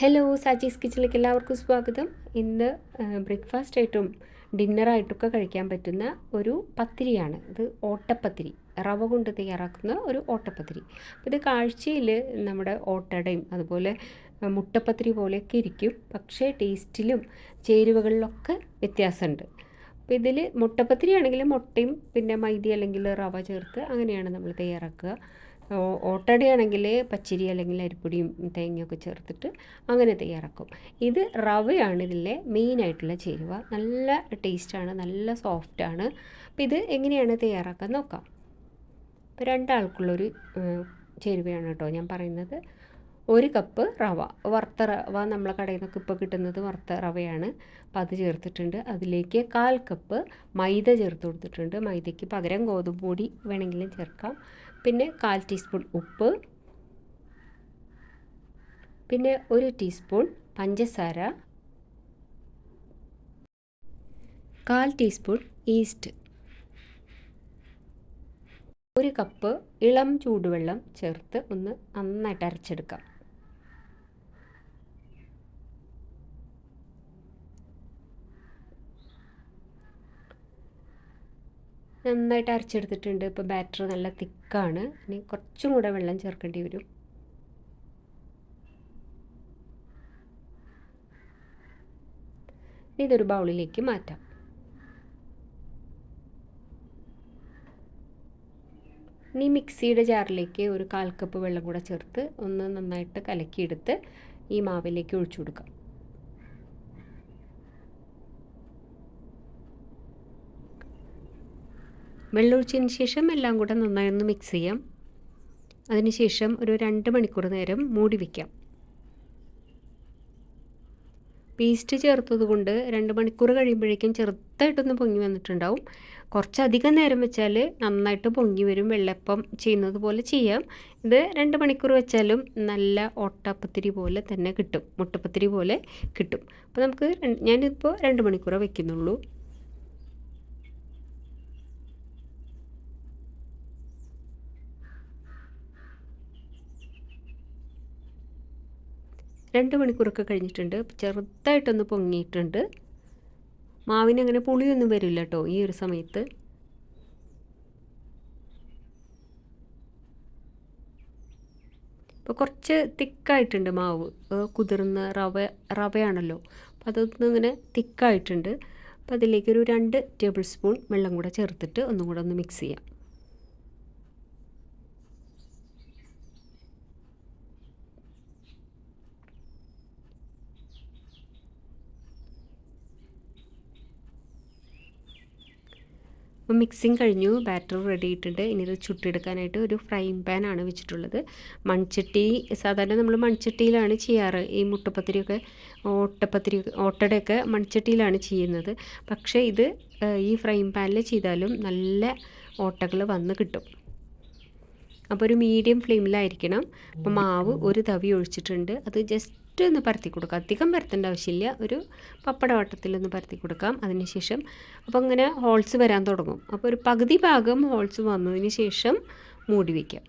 Hello Saji's കിച്ചണിലേക്ക് എല്ലാവർക്കും സ്വാഗതം. ഇന്ന് ബ്രേക്ക്ഫാസ്റ്റ് ആയിട്ടും ഡിന്നറായിട്ടൊക്കെ കഴിക്കാൻ പറ്റുന്ന ഒരു പത്തിരിയാണ്. ഇത് ഓട്ടപ്പത്തിരി റവ കൊണ്ട് തയ്യാറാക്കുന്ന ഒരു ഓട്ടപ്പത്തിരി. ഇത് കാഴ്ചയിൽ നമ്മുടെ ഓട്ടടയും അതുപോലെ മുട്ടപ്പത്തിരി പോലെയൊക്കെ ഇരിക്കും. പക്ഷേ ടേസ്റ്റിലും ചേരുവകളിലൊക്കെ വ്യത്യാസമുണ്ട്. അപ്പോൾ ഇതിൽ മുട്ടപ്പത്തിരി ആണെങ്കിൽ മുട്ടയും പിന്നെ മൈദി അല്ലെങ്കിൽ റവ ചേർത്ത് അങ്ങനെയാണ് നമ്മൾ തയ്യാറാക്കുക. ഓട്ടടയാണെങ്കിൽ പച്ചരി അല്ലെങ്കിൽ അരിപ്പൊടിയും തേങ്ങയൊക്കെ ചേർത്തിട്ട് അങ്ങനെ തയ്യാറാക്കും. ഇത് റവയാണ് ഇതിലെ മെയിനായിട്ടുള്ള ചേരുവ. നല്ല ടേസ്റ്റാണ് നല്ല സോഫ്റ്റാണ് അപ്പോൾ ഇത് എങ്ങനെയാണ് തയ്യാറാക്കാൻ നോക്കാം. ഇപ്പോൾ രണ്ടാൾക്കുള്ളൊരു ചേരുവയാണ് കേട്ടോ ഞാൻ പറയുന്നത്. ഒരു കപ്പ് റവ. വറുത്ത റവ നമ്മളെ കടയിൽ നിന്നൊക്കെ ഇപ്പോൾ കിട്ടുന്നത് വറുത്ത റവയാണ്. അപ്പോൾ അത് ചേർത്തിട്ടുണ്ട്. അതിലേക്ക് കാൽ കപ്പ് മൈദ ചേർത്ത് കൊടുത്തിട്ടുണ്ട്. മൈദയ്ക്ക് പകരം ഗോതമ്പ് പൊടി വേണമെങ്കിലും ചേർക്കാം. പിന്നെ കാൽ ടീസ്പൂൺ ഉപ്പ്. പിന്നെ ഒരു ടീസ്പൂൺ പഞ്ചസാര. കാൽ ടീസ്പൂൺ ഈസ്റ്റ്. ഒരു കപ്പ് ഇളം ചൂടുവെള്ളം ചേർത്ത് ഒന്ന് നന്നായിട്ട് അരച്ചെടുക്കാം. നന്നായിട്ട് അരച്ചെടുത്തിട്ടുണ്ട്. ഇപ്പോൾ ബാറ്റർ നല്ല തിക്കാണ് ഇനി കുറച്ചും കൂടെ വെള്ളം ചേർക്കേണ്ടി വരും. ഇതൊരു ബൗളിലേക്ക് മാറ്റാം. ഇനി മിക്സിയുടെ ജാറിലേക്ക് ഒരു കാൽ കപ്പ് വെള്ളം കൂടെ ചേർത്ത് ഒന്ന് നന്നായിട്ട് കലക്കിയെടുത്ത് ഈ മാവിലേക്ക് ഒഴിച്ചു കൊടുക്കാം. വെള്ളം ഒഴിച്ചതിന് ശേഷം എല്ലാം കൂടെ നന്നായി ഒന്ന് മിക്സ് ചെയ്യാം. അതിനുശേഷം ഒരു രണ്ട് മണിക്കൂർ നേരം മൂടി വയ്ക്കാം പേസ്റ്റ് ചേർത്തത് കൊണ്ട് രണ്ട് മണിക്കൂർ കഴിയുമ്പോഴേക്കും ചെറുതായിട്ടൊന്ന് പൊങ്ങി വന്നിട്ടുണ്ടാവും. കുറച്ചധികം നേരം വെച്ചാൽ നന്നായിട്ട് പൊങ്ങി വരും. വെള്ളപ്പം ചെയ്യുന്നത് പോലെ ചെയ്യാം. ഇത് രണ്ട് മണിക്കൂർ വെച്ചാലും നല്ല ഓട്ടപ്പത്തിരി പോലെ തന്നെ കിട്ടും. മുട്ടപ്പത്തിരി പോലെ കിട്ടും. അപ്പോൾ നമുക്ക് ഞാനിപ്പോൾ രണ്ട് മണിക്കൂറേ വെക്കുന്നുള്ളൂ. രണ്ട് മണിക്കൂറൊക്കെ കഴിഞ്ഞിട്ടുണ്ട്. ചെറുതായിട്ടൊന്ന് പൊങ്ങിയിട്ടുണ്ട്. മാവിന് അങ്ങനെ പുളിയൊന്നും വരില്ല കേട്ടോ ഈ ഒരു സമയത്ത്. ഇപ്പോൾ കുറച്ച് തിക്കായിട്ടുണ്ട് മാവ്. കുതിർന്ന റവ റവയാണല്ലോ. അപ്പോൾ അതൊന്നും ഇങ്ങനെ തിക്കായിട്ടുണ്ട്. അപ്പോൾ അതിലേക്കൊരു രണ്ട് ടേബിൾ സ്പൂൺ വെള്ളം കൂടെ ചേർത്തിട്ട് ഒന്നും കൂടെ ഒന്ന് മിക്സ് ചെയ്യാം. അപ്പോൾ മിക്സിങ് കഴിഞ്ഞു. ബാറ്റർ റെഡി ആയിട്ടുണ്ട്. ഇനി ഇത് ചുട്ടെടുക്കാനായിട്ട് ഒരു ഫ്രൈങ് പാനാണ് വെച്ചിട്ടുള്ളത്. മൺചട്ടി സാധാരണ നമ്മൾ മൺചട്ടിയിലാണ് ചെയ്യാറ്. ഈ മുട്ടപ്പത്തിരിയൊക്കെ ഓട്ടപ്പത്തിരി ഓട്ടടയൊക്കെ മൺചട്ടിയിലാണ് ചെയ്യുന്നത്. പക്ഷേ ഇത് ഈ ഫ്രൈങ് പാനിൽ ചെയ്താലും നല്ല ഓട്ടകൾ വന്ന് കിട്ടും. അപ്പോൾ ഒരു മീഡിയം ഫ്ലെയിമിലായിരിക്കണം അപ്പോൾ മാവ് ഒരു തവി ഒഴിച്ചിട്ടുണ്ട്. അത് ജസ്റ്റ് ഒന്ന് പരത്തി കൊടുക്കാം അധികം പരത്തേണ്ട ആവശ്യമില്ല. ഒരു പപ്പട വട്ടത്തിലൊന്ന് പരത്തി കൊടുക്കാം അതിനുശേഷം. അപ്പോൾ അങ്ങനെ ഹോൾസ് വരാൻ തുടങ്ങും. അപ്പോൾ ഒരു പകുതി ഭാഗം ഹോൾസ് വന്നതിന് ശേഷം മൂടി വയ്ക്കാം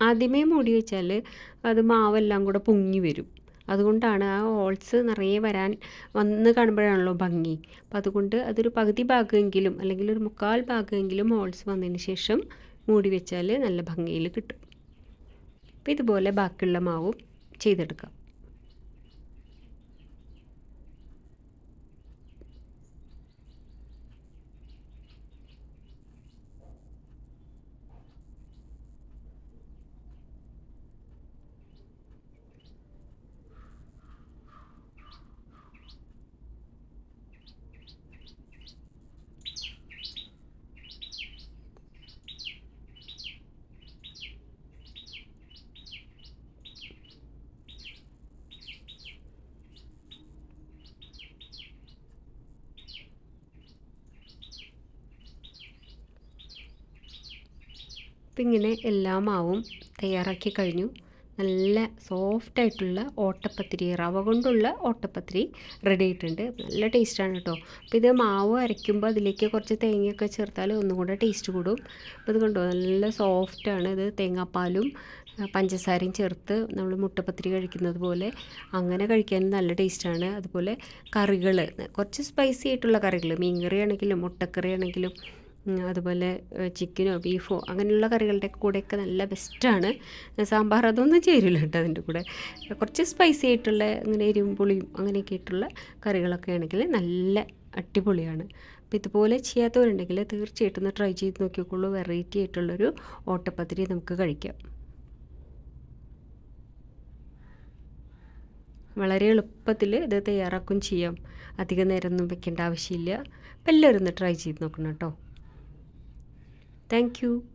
ആദ്യമേ മൂടി വെച്ചാൽ അത് മാവെല്ലാം കൂടെ പൊങ്ങി വരും. അതുകൊണ്ടാണ് ആ ഹോൾസ് നിറയെ വരാൻ വന്ന് കാണുമ്പോഴാണല്ലോ ഭംഗി. അപ്പം അതുകൊണ്ട് അതൊരു പകുതി ഭാഗമെങ്കിലും അല്ലെങ്കിൽ ഒരു മുക്കാൽ ഭാഗമെങ്കിലും ഹോൾസ് വന്നതിന് ശേഷം മൂടി വെച്ചാൽ നല്ല ഭംഗിയിൽ കിട്ടും. അപ്പോൾ ഇതുപോലെ ബാക്കിയുള്ള മാവും ചെയ്തെടുക്കാം. അപ്പം ഇങ്ങനെ എല്ലാ മാവും തയ്യാറാക്കി കഴിഞ്ഞു. നല്ല സോഫ്റ്റ് ആയിട്ടുള്ള ഓട്ടപ്പത്തിരി റവ കൊണ്ടുള്ള ഓട്ടപ്പത്തിരി റെഡി ആയിട്ടുണ്ട്. നല്ല ടേസ്റ്റാണ് കേട്ടോ അപ്പോൾ ഇത് മാവ് അരയ്ക്കുമ്പോൾ അതിലേക്ക് കുറച്ച് തേങ്ങയൊക്കെ ചേർത്താൽ ഒന്നും കൂടെ ടേസ്റ്റ് കൂടും. അപ്പോൾ ഇത് കണ്ടോ? നല്ല സോഫ്റ്റാണ് ഇത് തേങ്ങാപ്പാലും പഞ്ചസാരയും ചേർത്ത് നമ്മൾ മുട്ടപ്പത്തിരി കഴിക്കുന്നത് പോലെ അങ്ങനെ കഴിക്കാൻ നല്ല ടേസ്റ്റാണ് അതുപോലെ കറികൾ കുറച്ച് സ്പൈസി ആയിട്ടുള്ള കറികൾ മീൻ കറി ആണെങ്കിലും മുട്ടക്കറി ആണെങ്കിലും അതുപോലെ ചിക്കനോ ബീഫോ അങ്ങനെയുള്ള കറികളുടെ കൂടെയൊക്കെ നല്ല ബെസ്റ്റാണ് സാമ്പാർ അതൊന്നും ചേരില്ല കേട്ടോ അതിന്റെ കൂടെ. കുറച്ച് സ്പൈസി ആയിട്ടുള്ള ഇങ്ങനെ എരിവും പുളിയും അങ്ങനെയൊക്കെ ആയിട്ടുള്ള കറികളൊക്കെ ആണെങ്കിൽ നല്ല അടിപൊളിയാണ്. അപ്പോൾ ഇതുപോലെ ചെയ്യാത്തവരുണ്ടെങ്കിൽ തീർച്ചയായിട്ടും ഒന്ന് ട്രൈ ചെയ്ത് നോക്കിക്കോളൂ വെറൈറ്റി ആയിട്ടുള്ളൊരു ഓട്ടപ്പത്തിരി നമുക്ക് കഴിക്കാം. വളരെ എളുപ്പത്തിൽ ഇത് തയ്യാറാക്കും ചെയ്യാം. അധിക നേരമൊന്നും വെക്കേണ്ട ആവശ്യമില്ല. അപ്പോൾ എല്ലാവരും ഒന്ന് ട്രൈ ചെയ്ത് നോക്കണം കേട്ടോ. Thank you.